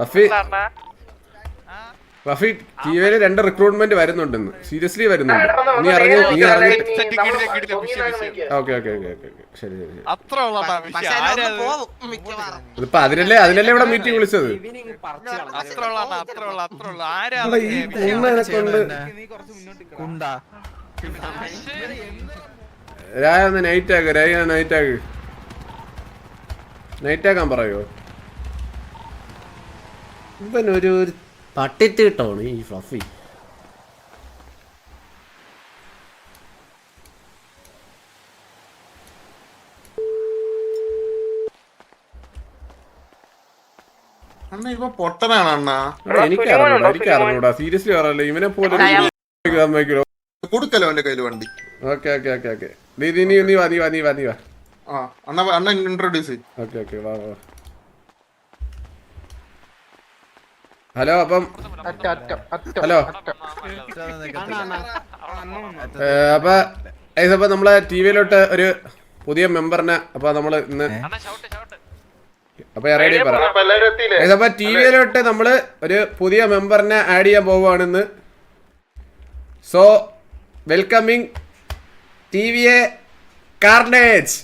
റഫി. റഫി ടിവിയിൽ രണ്ട് റിക്രൂട്ട്മെന്റ് വരുന്നുണ്ടെന്ന്. സീരിയസ്ലി വരുന്നുണ്ട്. നീ ഇറങ്ങി നീ ഇറങ്ങി ഓക്കെ ഓക്കെ ഓക്കെ ഓക്കെ. ശരി ശരി ഇതിപ്പോ അതിനല്ലേ അതിനല്ലേ ഇവിടെ മീറ്റിംഗ് വിളിച്ചത്? അത്ര ഉള്ളതാണ് അത്ര ഉള്ള അത്ര ഉള്ള ആരാ എടാ, ഈ കൊണ്ട് കുണ്ടാ. രായ ഒന്ന് നൈറ്റ് ആക്ക് രായ നൈറ്റ് ആക്ക്. നൈറ്റ് ആക്കാൻ പറയോ? ഇവൻ ഒരു ഒരു തട്ടിത്തിട്ടാണ് ഈ ഫ്ലഫി പൊട്ടനാണ് അണ്ണാ. എടാ, എനിക്ക് അറിഞ്ഞൂടാ എനിക്ക് അറിഞ്ഞൂടാ. സീരിയസ്ലി പറയല്ലോ ഇവനെ പോലെ കൊടുക്കല്ലോ അവന്റെ കയ്യിൽ വണ്ടി. ഓക്കെ ഓക്കെ ഓക്കെ ഓക്കെ നീ നീ നീ വാ നീ വാ നീ വാ നീ വാ. അണ്ണ അണ്ണ ഇൻട്രോഡ്യൂസ് ചെയ്യും. ഓക്കെ ഓക്കെ വാ വാ. ഹലോ അപ്പം ഹലോ. അപ്പൊ ഏതപ്പ അപ്പൊ നമ്മളെ ടി വിയിലോട്ട് ഒരു പുതിയ മെമ്പറിനെ അപ്പൊ നമ്മൾ ഇന്ന് അപ്പൊ റെഡി പറ. ഏത് അപ്പൊ ടി വിയിലോട്ട് നമ്മൾ ഒരു പുതിയ മെമ്പറിനെ ആഡ് ചെയ്യാൻ പോവുകയാണ് ഇന്ന് so welcoming T V A carnage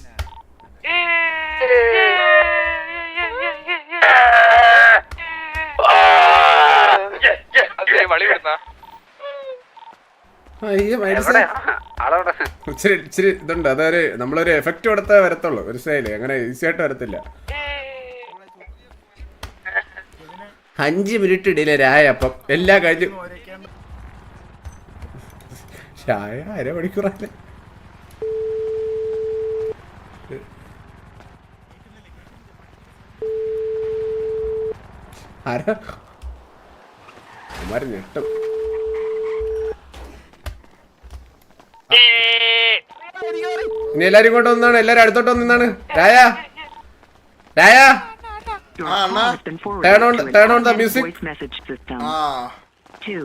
വളി വിടുന്ന ഇച്ചിരി ഇച്ചിരി ഇതുണ്ട്. അതൊരു നമ്മളൊരു എഫക്റ്റ് കൊടുത്തേ വരത്തുള്ളൂ. ഒരു സ്റ്റൈൽ അങ്ങനെ ഈസി ആയിട്ട് വരത്തില്ല. അഞ്ച് മിനിറ്റ് ഇടയിലെ രായ അപ്പം. എല്ലാം കഴിഞ്ഞു ചായ അരമണിക്കൂറാണ്. അര കുമാരൻ ഞെട്ടും. ഇനി എല്ലാരും ഇങ്ങോട്ട് വന്നാണ്. എല്ലാരും അടുത്തോട്ട് വന്നാണ് രായ. രായ. On turn on. ആ. Two.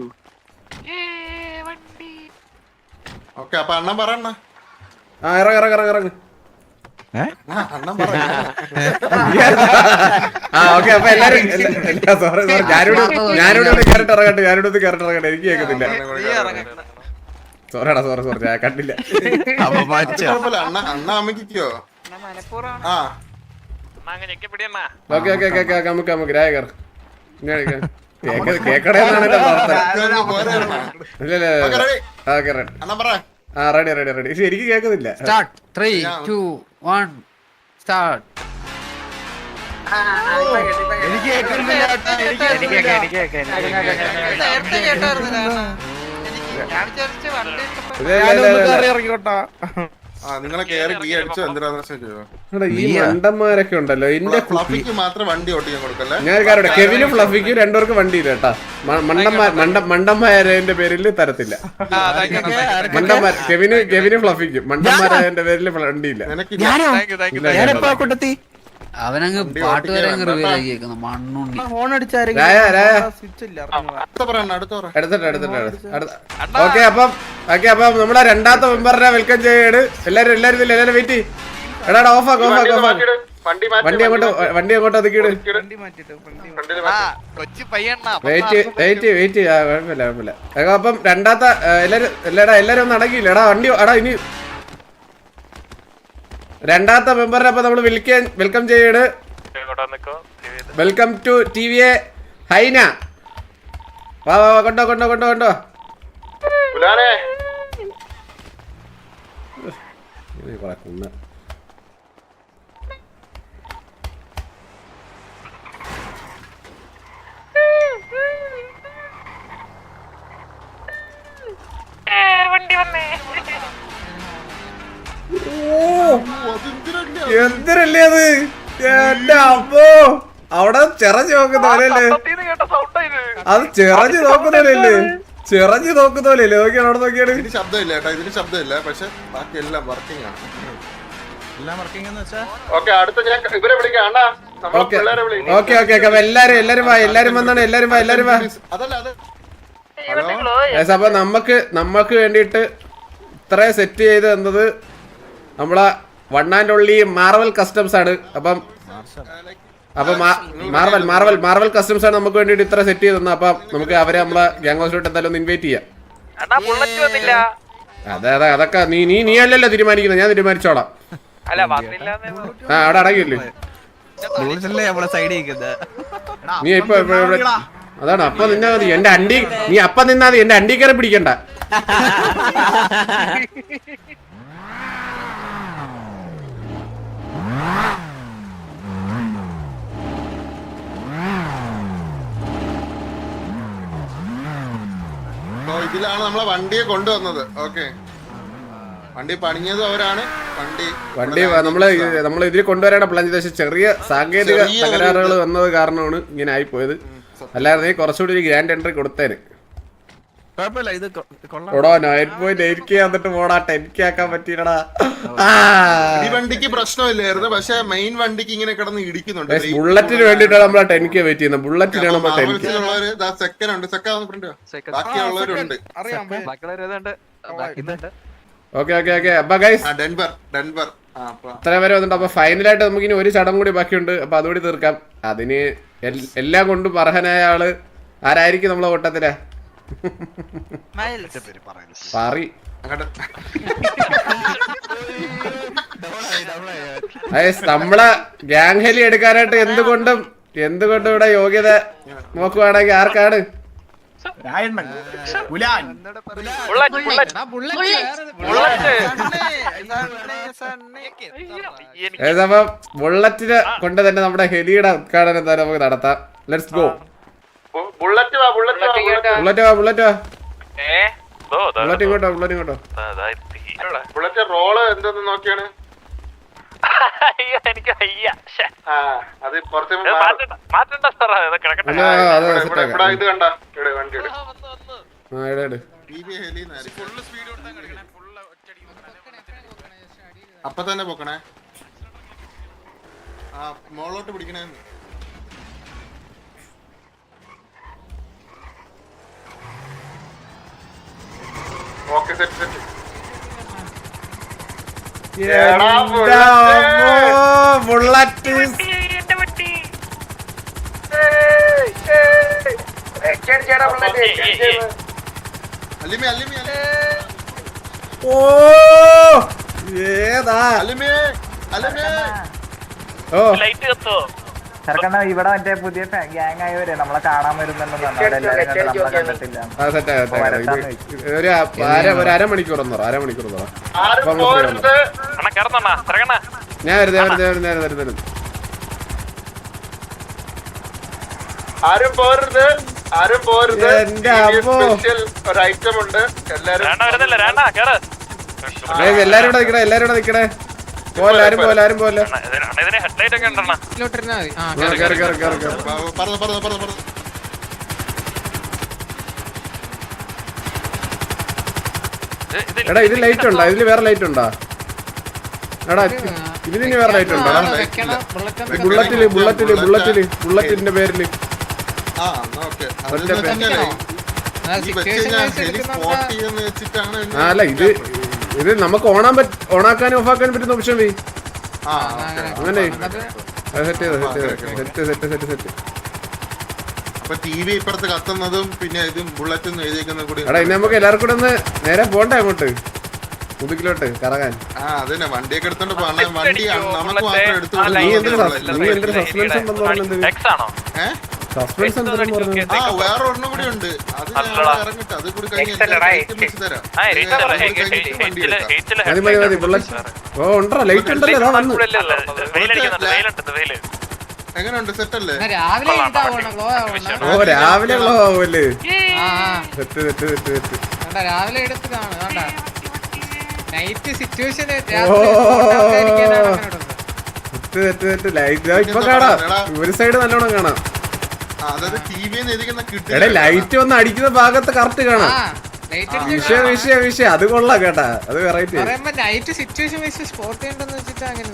ഓക്കെ അപ്പൊ അണ്ണൻ പറ അണ്ണ. ആ ഇറങ്ങ ഇറങ്ങ ഇറങ്ങ ഇറങ്ങ. ആ, അണ്ണൻ പറ. ആ ഓക്കെ അപ്പൊ എല്ലാരും സോറി സോറി ഞാനിവിടെ ഞാനിവിടെ ഒന്ന് കയറിട്ട് ഇറങ്ങട്ടെ ഞാനിവിടെ ഒന്ന് കയറിട്ട് ഇറങ്ങട്ടെ എനിക്ക് കേൾക്കുന്നില്ല. സോറിടാ സോറി സോറി ഞാൻ കണ്ടില്ല. കുഴപ്പമില്ല അണ്ണ അണ്ണ അമ്മയ്ക്കോ ആ. ഓക്കെ ഓക്കെ ഓക്കെ ഓക്കെ നമുക്ക് നമുക്ക് രായ കയറി കേക്കടേന്നാണ് എന്റെ പ്രാർത്ഥന ഇതൊന്ന് പോരെ അണ്ണ. ഇല്ല ഇല്ല ഓക്കെ, റെഡ്. ആ റെഡി റെഡി റെഡി എനിക്ക് കേൾക്കുന്നില്ല start three two one start എനിക്ക് കേൾക്കുന്നില്ല. ഇറങ്ങിക്കോട്ടാ. നിങ്ങളെ കേറി അടിച്ചു? ഈ മണ്ടന്മാരൊക്കെ ഉണ്ടല്ലോ. എന്റെ ഫ്ലഫിക്ക് മാത്രം വണ്ടി ഓട്ടിക്കാൻ കൊടുക്കല്ലേ? ഞാൻ കാരണം കെവിനും ഫ്ലഫിക്കും രണ്ടുപേർക്ക് വണ്ടി ഇല്ല കേട്ടാ മണ്ടന്മാർ മണ്ട മണ്ടന്മാരന്റെ പേരിൽ തരത്തില്ല. മണ്ടന്മാർ കെവിന് കെവിനും ഫ്ലഫിക്കും മണ്ടന്മാരായതിന്റെ പേരിൽ വണ്ടിയില്ല. ഞാനെപ്പോ കൂട്ടത്തി? അവനങ്ങ് പാട്ട് വരെ അങ്ങ് ആക്കിയേക്കുന്നു മണ്ണുണ്ണി. ഓക്കെ അപ്പം ഓക്കെ അപ്പം നമ്മുടെ രണ്ടാമത്തെ മെമ്പറിനെ വെൽക്കം ചെയ്യാണ് എല്ലാരും എല്ലാരും എല്ലാരും വെയിറ്റ് എടാ ഓഫ് ആക്ക് ഓഫ് ആക്ക് ഓഫ് ആക്ക്. വണ്ടി വണ്ടി അങ്ങോട്ട് വണ്ടി അങ്ങോട്ട് ഒതുക്കിയിട്. ആ കൊച്ചു പയ്യണ്ണ വെയിറ്റ് വെയിറ്റ് വെയിറ്റ് കുഴപ്പമില്ല കുഴപ്പമില്ല. അപ്പം രണ്ടാമത്തെ എല്ലാരും എല്ലാടാ എല്ലാരും ഒന്ന് അടങ്ങിയില്ല എടാ വണ്ടി എടാ ഇനി രണ്ടാമത്തെ മെമ്പറിനെ അപ്പൊ നമ്മൾ വിളിക്കാൻ വെൽക്കം ചെയ്യാണ്. Welcome to T V A ഹൈന. വാ വാ വാ കൊണ്ടോ കൊണ്ടോ കൊണ്ടോ കൊണ്ടോ. കുന്ന. എന്തിനല്ലേ അത്? എന്റെ അമ്മോ. അവിടെ ചിറഞ്ഞു നോക്കുന്നവരല്ലേ അത് ചിറഞ്ഞു നോക്കുന്നവരല്ലേ ചിറഞ്ഞു നോക്കുന്നവരല്ലേ നോക്കിയാണ് അവിടെ നോക്കിയാണ് ഇതിന് ശബ്ദമില്ല കേട്ടോ ഇതിന് ശബ്ദമില്ല. പക്ഷെ ബാക്കി എല്ലാം വർക്കിംഗ് ആണ്. Okay okay. ഓക്കെ അപ്പൊ എല്ലാരും എല്ലാരും വാ എല്ലാരും വന്നാണ് എല്ലാരും വാ എല്ലാരും വാ. അപ്പൊ നമുക്ക് നമുക്ക് വേണ്ടിയിട്ട് ഇത്രയും സെറ്റ് ചെയ്ത് തന്നത് നമ്മളെ one and only Marvel customs ആണ്. അപ്പം അപ്പൊ മാർവൽ മാർവൽ മാർവൽ കസ്റ്റംസ് ആണ് നമുക്ക് വേണ്ടിട്ട് ഇത്ര സെറ്റ് ചെയ്തു തന്നെ അപ്പൊ നമുക്ക് അവരെ നമ്മളെ ഗ്യാങ് ഹൗസിലോട്ട് എന്തായാലും ഒന്ന് ഇൻവൈറ്റ് ചെയ്യാം. അണ്ണാ ബുള്ളറ്റ് വന്നില്ല. അതെ അതെ അതൊക്കെ നീ നീ നീ അല്ലല്ലോ തീരുമാനിക്കുന്നത്. ഞാൻ തീരുമാനിച്ചോളാം. ആ അവിടെ അടങ്ങിയില്ലേ? നീ ഇപ്പൊ അതാണ് അപ്പൊ നിന്നാ മതി. എന്റെ അണ്ടി നീ അപ്പൊ നിന്നാ മതി. എന്റെ അണ്ടി കയറി പിടിക്കണ്ട. ഇതിലാണ് നമ്മളെ വണ്ടിയെ കൊണ്ടുവന്നത്. ഓക്കെ വണ്ടി പണിഞ്ഞതും അവരാണ്. വണ്ടി വണ്ടി നമ്മൾ നമ്മൾ ഇതിൽ കൊണ്ടുവരാനാണ് പ്ലാൻ ചെയ്തത് പക്ഷെ ചെറിയ സാങ്കേതിക തകരാറുകൾ വന്നത് കാരണമാണ് ഇങ്ങനെ ആയിപ്പോയത്. അല്ലാതെ കുറച്ചുകൂടി ഒരു ഗ്രാൻഡ് എൻട്രി കൊടുത്തേന്. കുഴപ്പമില്ല ഇത് കൊള്ളാം. ഓടോ നയൻ പോയിന്റ് എയ്റ്റ് കെ വന്നിട്ട് പോടാ ടെൻ കെ ആക്കാൻ പറ്റിയില്ലടാ. ഈ വണ്ടിക്ക് പ്രശ്നമില്ലായിരുന്നു പക്ഷെ മെയിൻ വണ്ടിക്ക് ഇങ്ങനെ കിടന്ന് ഇടിക്കുന്നുണ്ട്. ബുള്ളറ്റിന് വേണ്ടിട്ടാണ് നമ്മൾ ടെൻ കെ വെയിറ്റ് ചെയ്യുന്നത്. ബുള്ളറ്റിനാണ് നമ്മൾ ടെൻ കെ ദാ സെക്കൻഡ് ബാക്കിയുള്ളവരുണ്ട്. അറിയാം ഓക്കെ ഓക്കെ ഓക്കെ അപ്പൊ ഗൈസ് ഡെൻവർ ഡെൻവർ ഇത്ര വരെ വന്നിട്ട് അപ്പൊ ഫൈനലായിട്ട് നമുക്ക് ഇനി ഒരു ചടം കൂടി ബാക്കിയുണ്ട്. അപ്പൊ അതുകൂടി തീർക്കാം. അതിന് എല്ലാം കൊണ്ടും അർഹനായ ആൾ ആരായിരിക്കും നമ്മളെ കൂട്ടത്തിൽ മൈൽസ് പാറി നമ്മളെ ഗ്യാങ് ഹെലി എടുക്കാനായിട്ട് എന്തുകൊണ്ടും എന്തുകൊണ്ടും ഇവിടെ യോഗ്യത നോക്കുവാണെങ്കിൽ ആർക്കാണ്? ബുള്ളറ്റിനെ കൊണ്ട് തന്നെ നമ്മുടെ ഹെലിയുടെ ഉദ്ഘാടനം തന്നെ നമുക്ക് നടത്താം. ലെറ്റ്സ് ഗോ ബുള്ളറ്റ് വാ ബുള്ളറ്റ് വാ ബുള്ളറ്റ് വാ ബുള്ളറ്റ് വാ. ബുള്ളറ്റ് ഇങ്ങോട്ടോ ബുള്ളറ്റ് ഇങ്ങോട്ടോ. ബുള്ളറ്റ് റോൾ എന്തെന്ന് നോക്കിയാണ്? അയ്യോ എനിക്ക് വയ്യ. ശ്ശെ. ആ അത് കുറച്ച് മാറ്റണ്ട സാറാ ഇത് കിടക്കട്ടെ. ഇവിടെ കണ്ട. ഇവിടെ വണ്ടി അപ്പൊ തന്നെ പൊക്കണേ. ആ മോളോട്ട് പിടിക്കണേ. ഓക്കെ സെറ്റ് സെറ്റ് ബുള്ളറ്റ് ഓ ഏതാ? ഓ ലൈറ്റ് കത്തോ? ചെറുക്കണ്ണ ഇവിടെ മറ്റേ പുതിയ ഗ്യാങ് ആയവരെ നമ്മളെ കാണാൻ വരുന്നുണ്ടെന്ന് ഒരു അരമണിക്കൂർ ഒന്നോ അരമണിക്കൂർ ഒന്നോ ഞാൻ വരുന്നേ വരുന്നേ വരുന്നേ വരുന്നേ വരുന്നേ. ആരും പോരുത്. ആരും പോരുത്. സ്പെഷ്യൽ ഒരു ഐറ്റം ഉണ്ട്. എല്ലാരും എല്ലാരും ഇവിടെ നിക്കണേ എല്ലാരും ഇവിടെ നിക്കണേ. പോലെ ആരും പോലെ ആരും പോലെ ഇതിന് ഹെഡ്ലൈറ്റ് ഒക്കെ ഉണ്ടണ്ണ ഇതിലോട്ടിരുന്നാ മതി. ആ കേറി കേറി കേറി കേറി കേറി. പറഞ്ഞു പറഞ്ഞു പറഞ്ഞു പറഞ്ഞു. എടാ ഇത് ലൈറ്റ് ഉണ്ടോ? ഇതിൽ വേറെ ലൈറ്റ് ഉണ്ടോ? എടാ ഇതിന് ഇനി വേറെ ലൈറ്റ് ഉണ്ടോ? ആണോ വെക്കണം ബുള്ളറ്റ് ബുള്ളറ്റിൽ ബുള്ളറ്റിൽ ബുള്ളറ്റിൽ ബുള്ളറ്റിന്റെ പേരിൽ. ആ എന്നാ ഓക്കെ. ഒറ്റ അതെന്ന് വെച്ചാലേ ആ ഈ വെച്ച് സിറ്റുവേഷൻ കഴിഞ്ഞാൽ വൈസ് ഹെലി സ്പോട്ട് ചെയ്യുന്ന വെച്ചിട്ടാണ് ആ അല്ല ഇത് ഇത് നമുക്ക് ഓണാൻ പറ്റ ഓണാക്കാനും ഓഫാക്കാനും പറ്റുന്ന ഓപ്ഷൻ വേ. ആ അങ്ങനെ. Set set set set set set അപ്പൊ ടി വി ഇപ്പുറത്ത് കത്തുന്നതും പിന്നെ ഇതും ബുള്ളറ്റും എഴുതിയേക്കുന്നതും കൂടി എടാ ഇനി നമുക്ക് എല്ലാവർക്കും കൂടെ ഒന്ന് നേരെ പോണ്ടേ അങ്ങോട്ട്? പുതുക്കിലോട്ട് കറങ്ങാൻ. ആ അതന്നെ. വണ്ടിയൊക്കെ എടുത്തോണ്ട് പോണേ. വണ്ടി നമുക്ക് മാത്രം എടുത്തു നീ എന്തൊരു ഏഹ് സസ്പെൻസ് ആ വേറെ ഒരെണ്ണം കൂടി ഉണ്ട്. അത്. ഇറങ്ങിട്ട് അത് കൂടി മതി മതി മതി ബുള്ളറ്റ് ഓ ഉണ്ടോ ലൈറ്റ് ഉണ്ടല്ലോ വന്നു എങ്ങനെയുണ്ട്? സെറ്റ് അല്ലേ? രാവിലെ ഗ്ലോ ഓ രാവിലെ സെറ്റ് സെറ്റ് സെറ്റ് സെറ്റ് കണ്ട രാവിലെ എടുത്ത് കാണും നൈറ്റ് സിറ്റുവേഷൻ ലൈറ്റ് ഇപ്പൊ കാണാം. ഒരു സൈഡ് നല്ലോണം കാണാം. എടാ ലൈറ്റ് വന്ന് അടിക്കുന്ന ഭാഗത്ത് കറക്റ്റ് കാണാം. വിഷയം വിഷയം വിഷയം. അത് കൊള്ളാം കേട്ടാ. അത് വെറൈറ്റി ലൈറ്റ് സിറ്റുവേഷൻ സ്പോർട്ട് വെച്ചിട്ട് അങ്ങനെ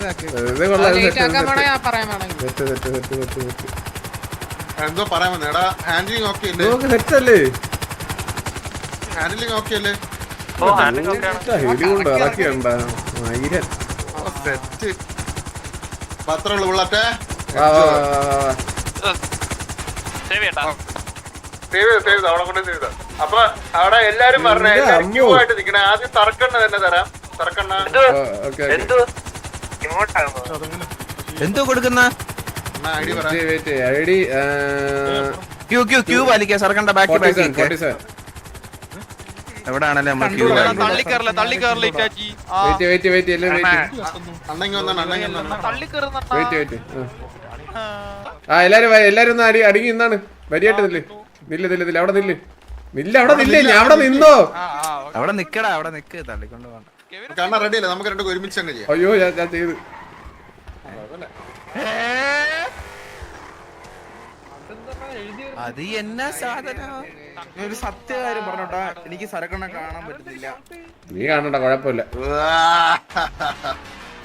ഓക്കെ അല്ലേ? ഓക്കെ അല്ലേ? മൈരൻ. പത്രമുള്ള പിള്ളട്ടെ സേവ് ചെയ്ത് സേവ് ചെയ്ത് അവിടെ കൊണ്ട് സേവ് ചെയ്ത. അപ്പൊ അവിടെ എല്ലാരും പറഞ്ഞ എല്ലാരും. ക്യൂ ആയിട്ട് നിക്കണേ. ആദ്യം തറക്കണ്ണ തന്നെ തരാം. തറക്കണ്ണ. എന്തോ കൊടുക്കുന്ന? ക്യൂ ക്യൂ ക്യൂ സർക്കണ്ട ബാക്കി 47, ബാക്കി 47. എവിടാണല്ലേ നമ്മൾ ക്യൂ? തള്ളിക്കറില്ല തള്ളിക്കറില്ല ഇറ്റാച്ചി? ആ. വെയിറ്റ്, വെയിറ്റ്, വെയിറ്റ്, എല്ലാവരും വെയിറ്റ്. അണ്ണങ്ങി വന്നാണ് അണ്ണങ്ങി വന്നാണ് തള്ളിക്കറുന്ന വെയിറ്റ്, വെയിറ്റ്. ആ. എല്ലാരും എല്ലാരും ഒന്ന് അടി അടങ്ങി നിന്നാണ്. വരിയായിട്ട് നില്ല്. നില്ല് നില്ല് നില്ല്. അവിടെ നില്ല്. നില്ല അവിടെ നില്ലേ ഞാൻ അവിടെ നിന്നോ? അവിടെ നിക്കടാ അവിടെ നിക്ക്. തള്ളിക്കൊണ്ട് കാരണം റെഡി അല്ലേ? നമുക്ക് രണ്ടും ഒരുമിച്ച് അങ്ങ് ചെയ്യാം. അയ്യോ ഞാൻ ഞാൻ ചെയ്ത്. അത് എന്നാ സാധനം? ഒരു സത്യകാര്യം പറഞ്ഞോട്ടാ. എനിക്ക് സരക്കണ്ണ കാണാൻ പറ്റുന്നില്ല. നീ കാണണ്ട കുഴപ്പമില്ല.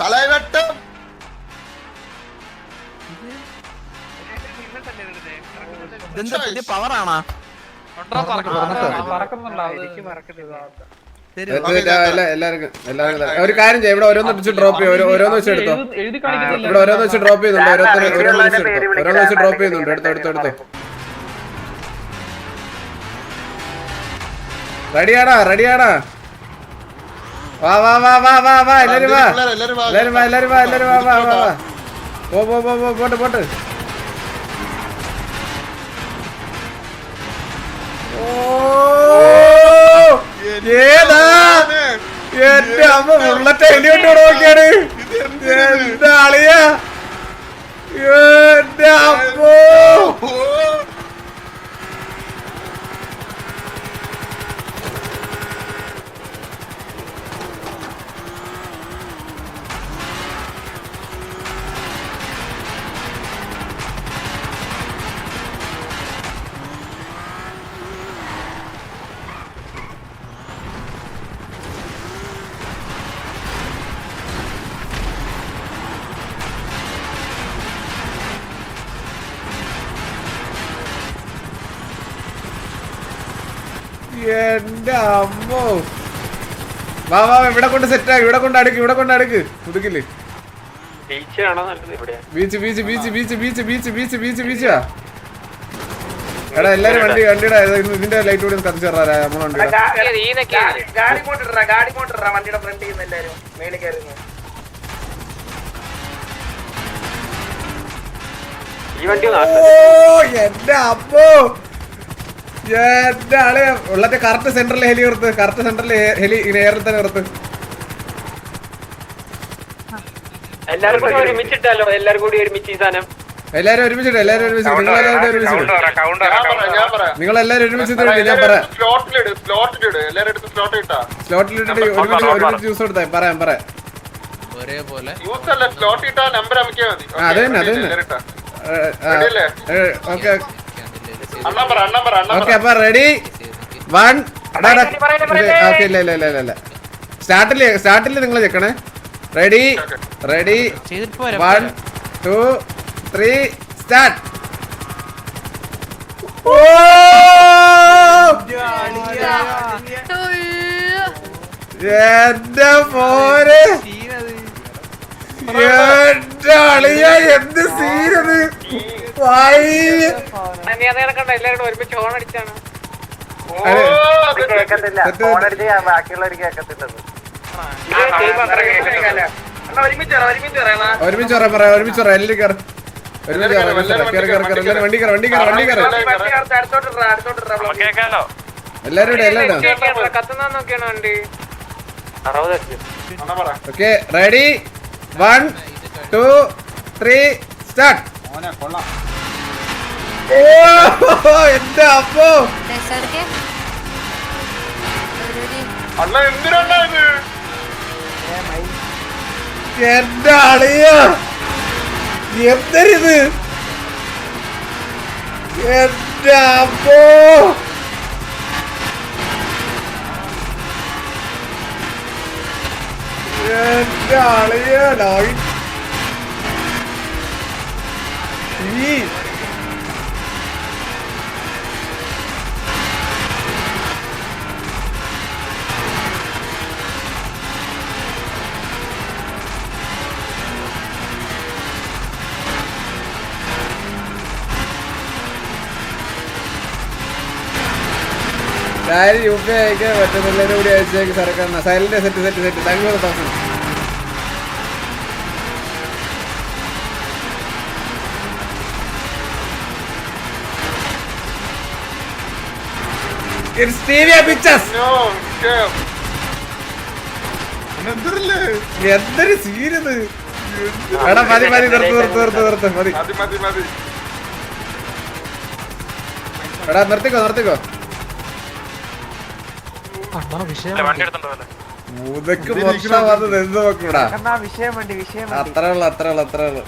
തലവെട്ടം ഇതെന്താ പുതിയ പവറാണോ ഒരു കാര്യം ചെയ്യാം. ഇവിടെ ഓരോന്ന് വെച്ച് ഡ്രോപ്പ് ചെയ്യും. ഓരോ- ഓരോന്ന് വെച്ച് എടുത്തോ. ഇവിടെ ഓരോന്ന് വെച്ച് ഡ്രോപ്പ് ചെയ്യുന്നുണ്ട് ഓരോരുത്തർ ഓരോന്ന് വെച്ച് എടുത്തോ. ഓരോന്ന് വെച്ച് ഡ്രോപ്പ് ചെയ്യുന്നുണ്ട് എടുത്തോ എടുത്തോ എടുത്തോ. റെഡിയാടാ റെഡിയാടാ വാ വാ വാ വാ വാ വാ. എല്ലാരും വാ. എല്ലാരും വാ. എല്ലാരും വാ എല്ലാരും വാ എല്ലാരും വാ വാ വാ പോ പോ പോ പോട്ട് പോട്ട്. ഏതാ? എന്റെ അമ്മ ബുള്ളറ്റ് എലിയോട്ട് നോക്കിയാണ്. എന്താ അളിയ. എന്റെ അമ്മോ. എന്റെ അമ്മോ. വാ വാ ഇവിടെ കൊണ്ട് സെറ്റാ ഇവിടെ കൊണ്ട് അടുക്ക് ഇവിടെ കൊണ്ട് അടുക്ക്. പുതുക്കില്ലേ? Beach beach beach beach beach beach beach beach ബീച്ചാ. എടാ എല്ലാരും വണ്ടി വണ്ടിയുടെ ഇത് ഇതിന്റെ ലൈറ്റ് കൂടി കത്തിച്ചറാ കത്തിച്ചു തരാ നമ്മളെ വണ്ടി എന്റെ അപ്പോ ഉള്ളത്തെ കറക്റ്റ് സെന്ററിലെ ഹെലി നിർത്ത് കറക്റ്റ് സെന്ററിലെ ഹെലി ഇങ്ങനെ ഏറിൽ തന്നെ നിർത്ത് എല്ലാരും കൂടി ഒരുമിച്ചിട്ടല്ലോ. എല്ലാരും കൂടി ഒരുമിച്ച് ഈ സാധനം. എല്ലാരും ഒരുമിച്ചിട്ട് എല്ലാരും ഒരുമിച്ച് നിങ്ങൾ എല്ലാവരും ഒരുമിച്ച് നിങ്ങൾ എല്ലാരും ഒരുമിച്ച് ഞാൻ പറയാം. സ്ലോട്ടിലിട്ട് ഒരുമിച്ച് ഒരുമിച്ച് ജ്യൂസ് കൊടുത്താ പറയാം പറയാം. ഒരേപോലെ. അത് തന്നെ അത് തന്നെ. ഓക്കെ ഓക്കെ അപ്പൊ റെഡി വൺ ഓക്കെ ഇല്ല ഇല്ല ഇല്ല ഇല്ല സ്റ്റാർട്ടിൽ സ്റ്റാർട്ടിൽ നിങ്ങൾ ചെക്കണേ ready ready one two three start ഓ! എന്റെ പോരെ എന്റെ അളിയ എന്ത് സീനത്. ഒരുമിച്ച് പറയാം ഒരുമിച്ച് പറയാം ready one two three start ഓ എന്റെ അപ്പോ? അല്ല എന്തിനാ ഇത്? എന്റെ അളിയ? എന്തരിത്? എന്റെ അപ്പോ? എന്റെ അളിയ? ലൈറ്റ് ഈ കാര്യം യു പി ഐക്ക് പറ്റുന്നുള്ളതിന് കൂടി അയച്ചേക്ക് സർക്കാർ സൈലന്റ് സെറ്റ് സെറ്റ് സെറ്റ് താങ്കൾ തൗസൻഡ് It's Stevia Pictures. എന്തില്ലേ എന്തൊരു സീരിയത് എടാ മതി മതി നിർത്ത് നിർത്ത് നിർത്ത് നിർത്ത് മതി. എടാ നിർത്തിക്കോ നിർത്തിക്കോ. മുതക്ക് മൊത്തം വന്നത് എന്ത് നോക്കൂടാ? അത്രേ ഉള്ളു അത്രേ ഉള്ളു അത്രേ ഉള്ളു.